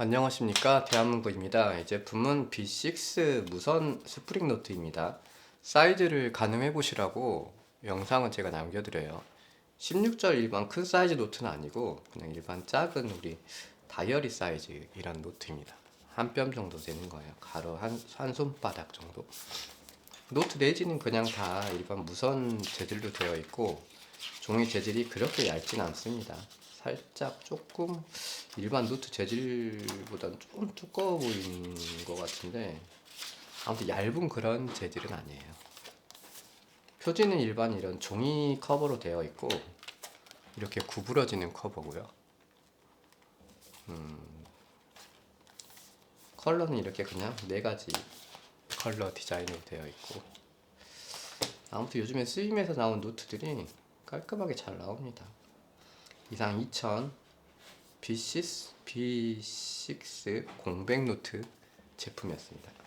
안녕하십니까 대한민국입니다. 이 제품은 B6 무선 스프링 노트입니다. 사이즈를 가늠해 보시라고 영상은 제가 남겨드려요. 16절 일반 큰 사이즈 노트는 아니고 그냥 일반 작은 우리 다이어리 사이즈 이런 노트입니다. 한 뼘 정도 되는 거예요. 가로 한, 한 손바닥 정도. 노트 내지는 그냥 다 일반 무선 재질로 되어 있고 종이 재질이 그렇게 얇진 않습니다. 살짝 조금 일반 노트 재질보다는 좀 두꺼워 보이는 것 같은데 아무튼 얇은 그런 재질은 아니에요. 표지는 일반 이런 종이 커버로 되어 있고 이렇게 구부러지는 커버고요. 음, 컬러는 이렇게 그냥 네 가지 컬러 디자인으로 되어 있고 아무튼 요즘에 쓰임에서 나온 노트들이 깔끔하게 잘 나옵니다. 이상 2000 B6, B6 공백 노트 제품이었습니다.